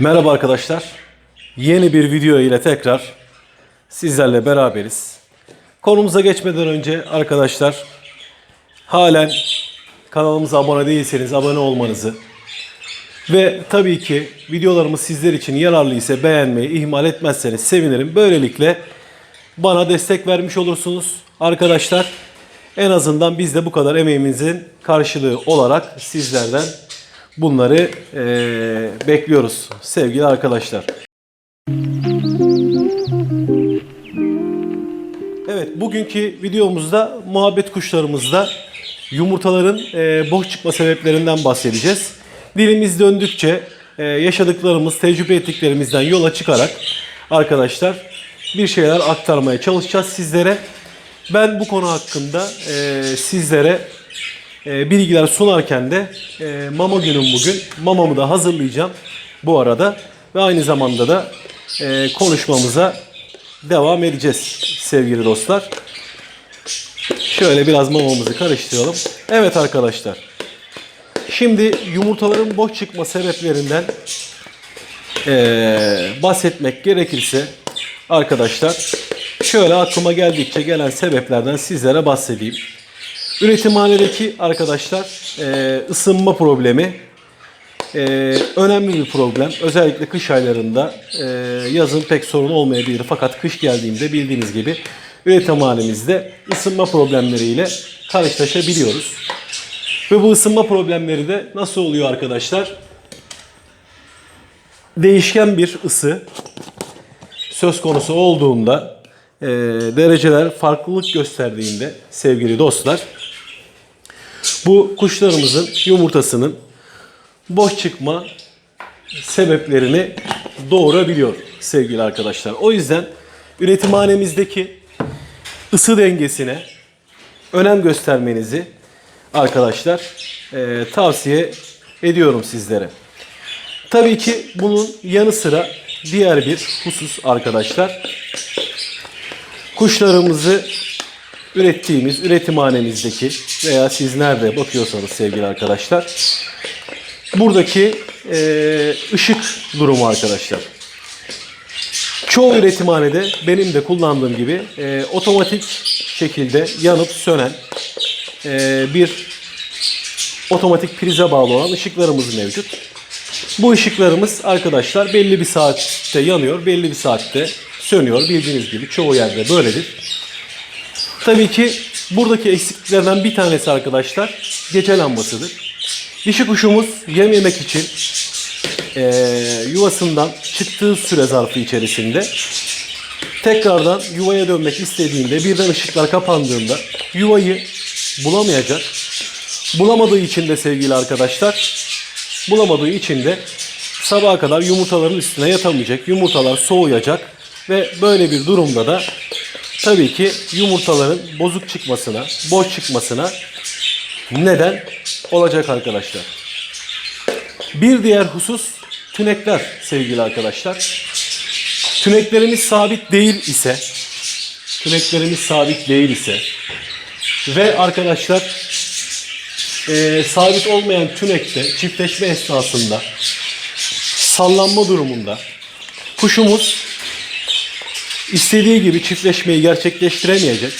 Merhaba arkadaşlar. Yeni bir video ile tekrar sizlerle beraberiz. Konumuza geçmeden önce arkadaşlar halen kanalımıza abone değilseniz abone olmanızı ve tabii ki videolarımız sizler için yararlı ise beğenmeyi ihmal etmezseniz sevinirim. Böylelikle bana destek vermiş olursunuz arkadaşlar. En azından biz de bu kadar emeğimizin karşılığı olarak sizlerden bunları eee, bekliyoruz sevgili arkadaşlar. Evet bugünkü videomuzda muhabbet kuşlarımızda yumurtaların eee, boş çıkma sebeplerinden bahsedeceğiz. Dilimiz döndükçe eee, yaşadıklarımız, tecrübe ettiklerimizden yola çıkarak arkadaşlar bir şeyler aktarmaya çalışacağız sizlere. Ben bu konu hakkında eee, sizlere e, bilgiler sunarken de e, mama günüm bugün. Mamamı da hazırlayacağım bu arada. Ve aynı zamanda da e, konuşmamıza devam edeceğiz sevgili dostlar. Şöyle biraz mamamızı karıştıralım. Evet arkadaşlar. Şimdi yumurtaların boş çıkma sebeplerinden e, bahsetmek gerekirse arkadaşlar şöyle aklıma geldikçe gelen sebeplerden sizlere bahsedeyim. Üretimhanedeki arkadaşlar e, ısınma problemi e, önemli bir problem. Özellikle kış aylarında e, yazın pek sorun olmayabilir. Fakat kış geldiğinde bildiğiniz gibi üretimhanemizde ısınma problemleriyle karşılaşabiliyoruz. Ve bu ısınma problemleri de nasıl oluyor arkadaşlar? Değişken bir ısı söz konusu olduğunda e, dereceler farklılık gösterdiğinde sevgili dostlar bu kuşlarımızın yumurtasının boş çıkma sebeplerini doğurabiliyor sevgili arkadaşlar. O yüzden üretimhanemizdeki ısı dengesine önem göstermenizi arkadaşlar e, tavsiye ediyorum sizlere. Tabii ki bunun yanı sıra diğer bir husus arkadaşlar. Kuşlarımızı ürettiğimiz üretimhanemizdeki veya siz nerede bakıyorsanız sevgili arkadaşlar buradaki e, ışık durumu arkadaşlar. Çoğu üretimhanede benim de kullandığım gibi e, otomatik şekilde yanıp sönen e, bir otomatik prize bağlı olan ışıklarımız mevcut. Bu ışıklarımız arkadaşlar belli bir saatte yanıyor, belli bir saatte sönüyor. Bildiğiniz gibi çoğu yerde böyledir. Tabii ki buradaki eksikliklerden bir tanesi arkadaşlar gece lambasıdır. Dişi kuşumuz yem yemek için eee, yuvasından çıktığı süre zarfı içerisinde tekrardan yuvaya dönmek istediğinde birden ışıklar kapandığında yuvayı bulamayacak. Bulamadığı için de sevgili arkadaşlar bulamadığı için de sabaha kadar yumurtaların üstüne yatamayacak. Yumurtalar soğuyacak ve böyle bir durumda da tabii ki yumurtaların bozuk çıkmasına, boş çıkmasına neden olacak arkadaşlar. Bir diğer husus tünekler sevgili arkadaşlar. Tüneklerimiz sabit değil ise tüneklerimiz sabit değil ise ve arkadaşlar e, sabit olmayan tünekte çiftleşme esnasında sallanma durumunda kuşumuz istediği gibi çiftleşmeyi gerçekleştiremeyecek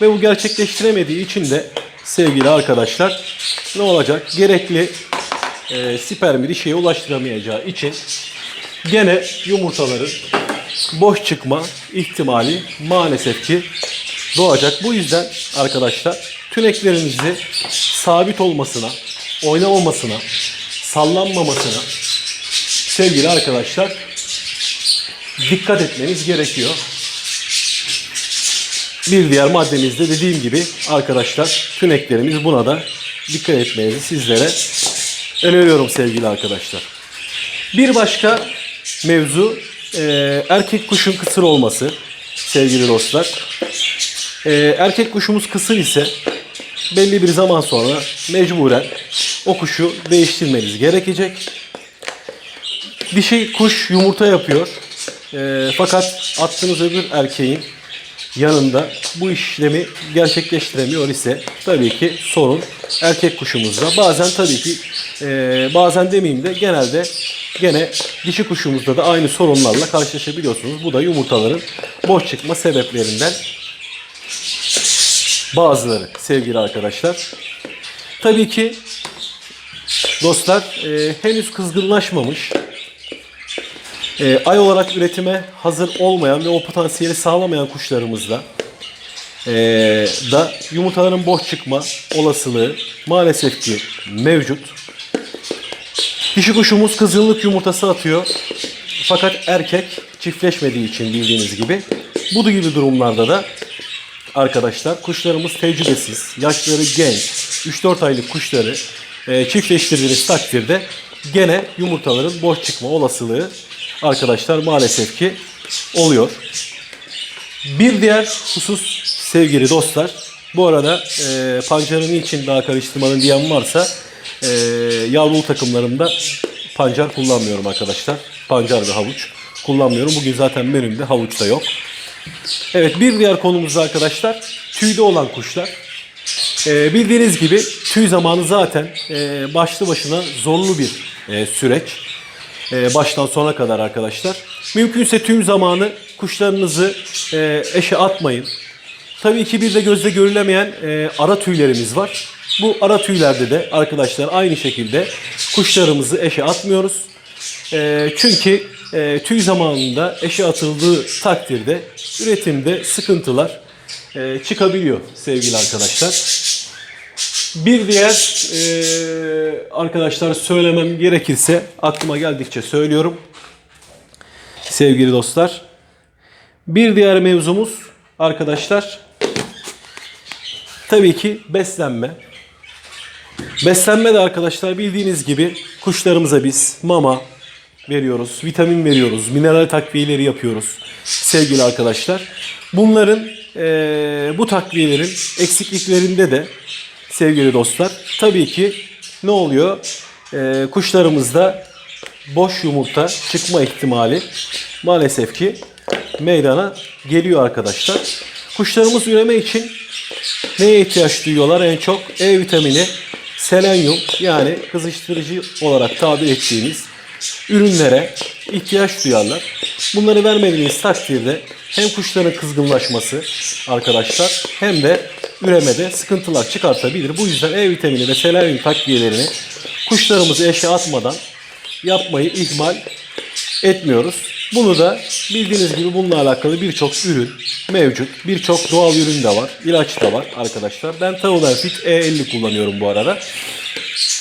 ve bu gerçekleştiremediği için de sevgili arkadaşlar ne olacak? Gerekli e, spermi dişiye ulaştıramayacağı için gene yumurtaların boş çıkma ihtimali maalesef ki doğacak. Bu yüzden arkadaşlar tüneklerinizi sabit olmasına, oynamamasına, sallanmamasına sevgili arkadaşlar dikkat etmeniz gerekiyor. Bir diğer maddemiz de dediğim gibi arkadaşlar tüneklerimiz buna da dikkat etmenizi sizlere öneriyorum sevgili arkadaşlar. Bir başka mevzu e, erkek kuşun kısır olması sevgili dostlar. E, erkek kuşumuz kısır ise belli bir zaman sonra mecburen o kuşu değiştirmeniz gerekecek. Dişi kuş yumurta yapıyor. E, fakat attığınız öbür erkeğin yanında bu işlemi gerçekleştiremiyor ise tabii ki sorun erkek kuşumuzda. Bazen tabii ki e, bazen demeyeyim de genelde gene dişi kuşumuzda da aynı sorunlarla karşılaşabiliyorsunuz. Bu da yumurtaların boş çıkma sebeplerinden bazıları sevgili arkadaşlar. Tabii ki dostlar e, henüz kızgınlaşmamış e, ay olarak üretime hazır olmayan ve o potansiyeli sağlamayan kuşlarımızda e, da yumurtaların boş çıkma olasılığı maalesef ki mevcut. Dişi kuşumuz kızgınlık yumurtası atıyor. Fakat erkek çiftleşmediği için bildiğiniz gibi. Bu gibi durumlarda da arkadaşlar kuşlarımız tecrübesiz, yaşları genç, 3-4 aylık kuşları e, çiftleştirdiğiniz takdirde gene yumurtaların boş çıkma olasılığı arkadaşlar maalesef ki oluyor. Bir diğer husus sevgili dostlar. Bu arada e, pancarı niçin daha karıştırmanın diyen varsa e, yavrulu takımlarımda pancar kullanmıyorum arkadaşlar. Pancar ve havuç kullanmıyorum. Bugün zaten menümde havuç da yok. Evet bir diğer konumuz da arkadaşlar tüyde olan kuşlar. E, bildiğiniz gibi tüy zamanı zaten e, başlı başına zorlu bir e, süreç. E, baştan sona kadar arkadaşlar. Mümkünse tüm zamanı kuşlarınızı e, eşe atmayın. Tabii ki bir de gözle görülemeyen e, ara tüylerimiz var. Bu ara tüylerde de arkadaşlar aynı şekilde kuşlarımızı eşe atmıyoruz. E, çünkü tüy zamanında eşe atıldığı takdirde üretimde sıkıntılar çıkabiliyor sevgili arkadaşlar. Bir diğer e, arkadaşlar söylemem gerekirse aklıma geldikçe söylüyorum. Sevgili dostlar. Bir diğer mevzumuz arkadaşlar tabii ki beslenme. Beslenme de arkadaşlar bildiğiniz gibi kuşlarımıza biz mama veriyoruz, vitamin veriyoruz, mineral takviyeleri yapıyoruz sevgili arkadaşlar. Bunların eee, bu takviyelerin eksikliklerinde de sevgili dostlar tabii ki ne oluyor? Eee, kuşlarımızda boş yumurta çıkma ihtimali maalesef ki meydana geliyor arkadaşlar. Kuşlarımız üreme için neye ihtiyaç duyuyorlar? En çok E vitamini, selenyum yani kızıştırıcı olarak tabir ettiğimiz ürünlere ihtiyaç duyarlar. Bunları vermediğiniz takdirde hem kuşların kızgınlaşması arkadaşlar hem de üremede sıkıntılar çıkartabilir. Bu yüzden E vitamini ve selenyum takviyelerini kuşlarımızı eşe atmadan yapmayı ihmal etmiyoruz. Bunu da bildiğiniz gibi bununla alakalı birçok ürün mevcut. Birçok doğal ürün de var. ilaç da var arkadaşlar. Ben Taubenfit E50 kullanıyorum bu arada.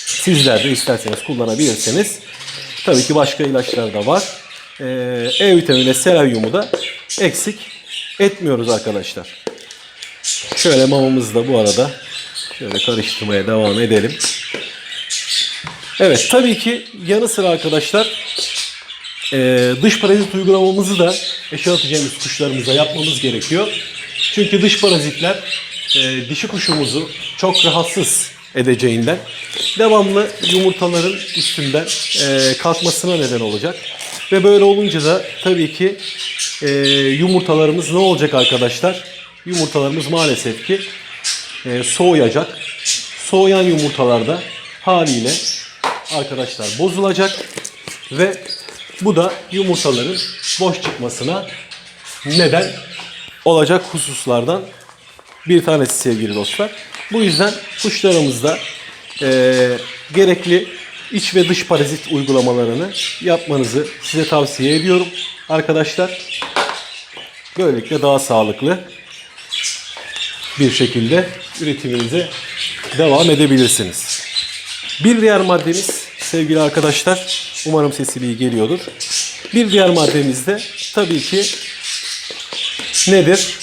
Sizler de isterseniz kullanabilirsiniz. Tabii ki başka ilaçlar da var. Ee, E vitamini ve selenyumu da eksik etmiyoruz arkadaşlar. Şöyle mamamızı da bu arada şöyle karıştırmaya devam edelim. Evet tabii ki yanı sıra arkadaşlar e, dış parazit uygulamamızı da eşe kuşlarımıza yapmamız gerekiyor. Çünkü dış parazitler e, dişi kuşumuzu çok rahatsız edeceğinden devamlı yumurtaların üstünden e, kalkmasına neden olacak. Ve böyle olunca da tabii ki yumurtalarımız ne olacak arkadaşlar? Yumurtalarımız maalesef ki e, soğuyacak. Soğuyan yumurtalarda haliyle arkadaşlar bozulacak ve bu da yumurtaların boş çıkmasına neden olacak hususlardan bir tanesi sevgili dostlar. Bu yüzden kuşlarımızda eee, gerekli iç ve dış parazit uygulamalarını yapmanızı size tavsiye ediyorum arkadaşlar. Böylelikle daha sağlıklı bir şekilde üretiminize devam edebilirsiniz. Bir diğer maddemiz sevgili arkadaşlar, umarım sesim iyi geliyordur. Bir diğer maddemiz de tabii ki nedir?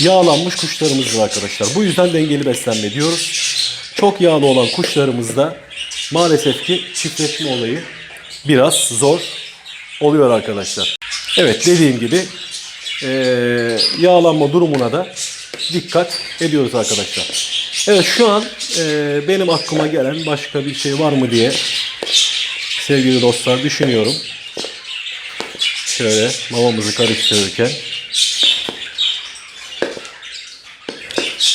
Yağlanmış kuşlarımızdır arkadaşlar. Bu yüzden dengeli beslenme diyoruz. Çok yağlı olan kuşlarımızda maalesef ki çiftleşme olayı biraz zor oluyor arkadaşlar. Evet dediğim gibi eee, yağlanma durumuna da dikkat ediyoruz arkadaşlar. Evet şu an eee, benim aklıma gelen başka bir şey var mı diye sevgili dostlar düşünüyorum. Şöyle mamamızı karıştırırken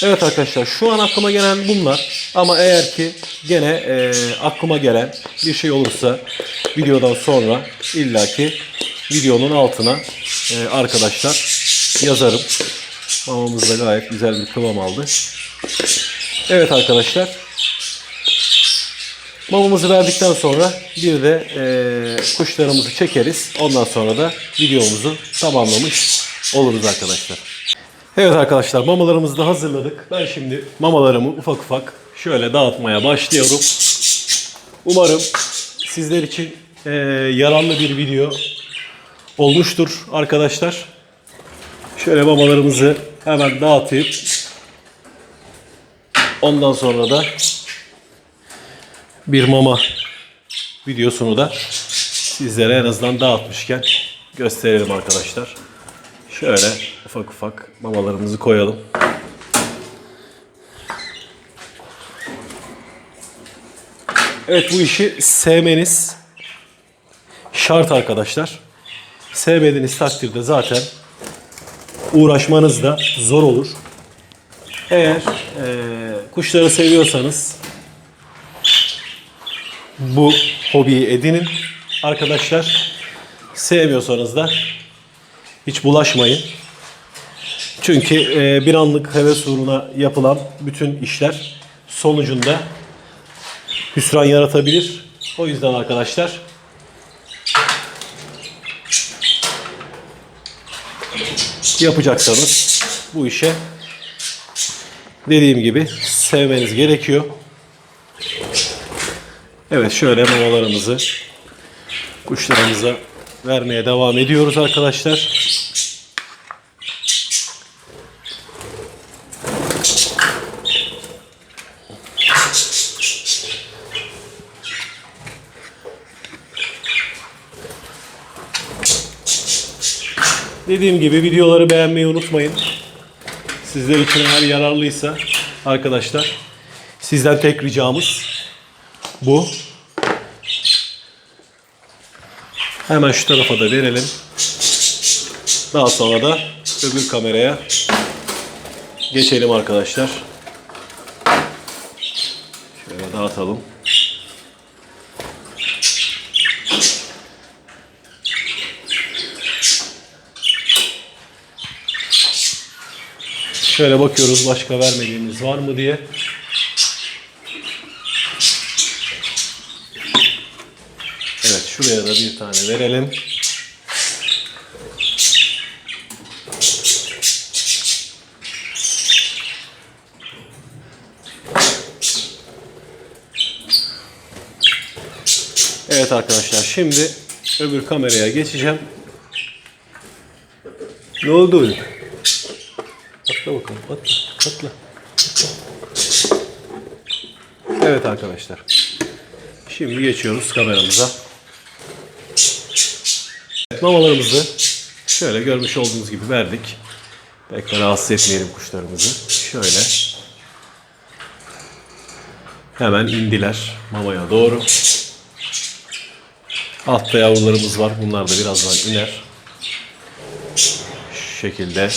Evet arkadaşlar şu an aklıma gelen bunlar. Ama eğer ki gene e, aklıma gelen bir şey olursa videodan sonra illaki videonun altına e, arkadaşlar yazarım. Mamamız da gayet güzel bir kıvam aldı. Evet arkadaşlar. Mamamızı verdikten sonra bir de e, kuşlarımızı çekeriz. Ondan sonra da videomuzu tamamlamış oluruz arkadaşlar. Evet arkadaşlar mamalarımızı da hazırladık. Ben şimdi mamalarımı ufak ufak şöyle dağıtmaya başlıyorum. Umarım sizler için e, yararlı bir video olmuştur arkadaşlar. Şöyle mamalarımızı hemen dağıtıp ondan sonra da bir mama videosunu da sizlere en azından dağıtmışken gösterelim arkadaşlar. Şöyle ufak ufak mamalarımızı koyalım. Evet bu işi sevmeniz şart arkadaşlar. Sevmediğiniz takdirde zaten uğraşmanız da zor olur. Eğer eee, kuşları seviyorsanız bu hobiyi edinin arkadaşlar. Sevmiyorsanız da hiç bulaşmayın. Çünkü e, bir anlık heves uğruna yapılan bütün işler sonucunda hüsran yaratabilir. O yüzden arkadaşlar yapacaksanız bu işe dediğim gibi sevmeniz gerekiyor. Evet şöyle mamalarımızı kuşlarımıza vermeye devam ediyoruz arkadaşlar. Dediğim gibi videoları beğenmeyi unutmayın. Sizler için eğer yararlıysa arkadaşlar sizden tek ricamız bu. Hemen şu tarafa da verelim. Daha sonra da öbür kameraya geçelim arkadaşlar. Şöyle dağıtalım. Şöyle bakıyoruz başka vermediğimiz var mı diye. Evet şuraya da bir tane verelim. Evet arkadaşlar şimdi öbür kameraya geçeceğim. Ne oldu? Atla bakalım atla atla. Evet arkadaşlar. Şimdi geçiyoruz kameramıza. Mamalarımızı şöyle görmüş olduğunuz gibi verdik. Pek de rahatsız etmeyelim kuşlarımızı. Şöyle. Hemen indiler mamaya doğru. Altta yavrularımız var. Bunlar da birazdan iner. Şu şekilde.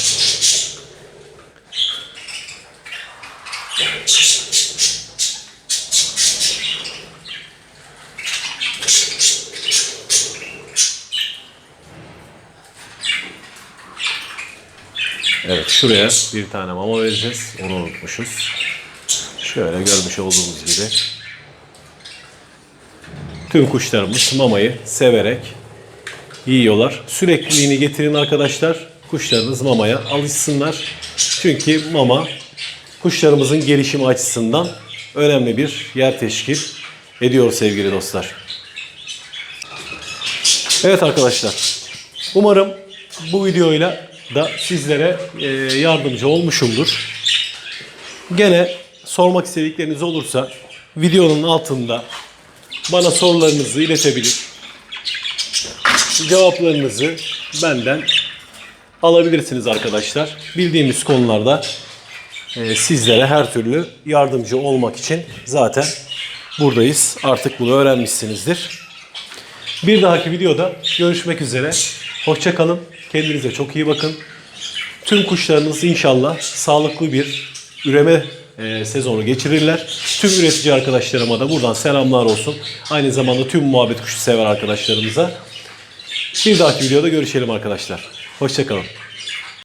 Evet şuraya bir tane mama vereceğiz. Onu unutmuşuz. Şöyle görmüş olduğunuz gibi. Tüm kuşlarımız mamayı severek yiyorlar. Sürekliliğini getirin arkadaşlar. Kuşlarınız mamaya alışsınlar. Çünkü mama kuşlarımızın gelişimi açısından önemli bir yer teşkil ediyor sevgili dostlar. Evet arkadaşlar. Umarım bu videoyla da sizlere e, yardımcı olmuşumdur. Gene sormak istedikleriniz olursa videonun altında bana sorularınızı iletebilir. Cevaplarınızı benden alabilirsiniz arkadaşlar. Bildiğimiz konularda e, sizlere her türlü yardımcı olmak için zaten buradayız. Artık bunu öğrenmişsinizdir. Bir dahaki videoda görüşmek üzere. Hoşça kalın. Kendinize çok iyi bakın. Tüm kuşlarınız inşallah sağlıklı bir üreme e, sezonu geçirirler. Tüm üretici arkadaşlarıma da buradan selamlar olsun. Aynı zamanda tüm muhabbet kuşu sever arkadaşlarımıza. Bir dahaki videoda görüşelim arkadaşlar. Hoşçakalın.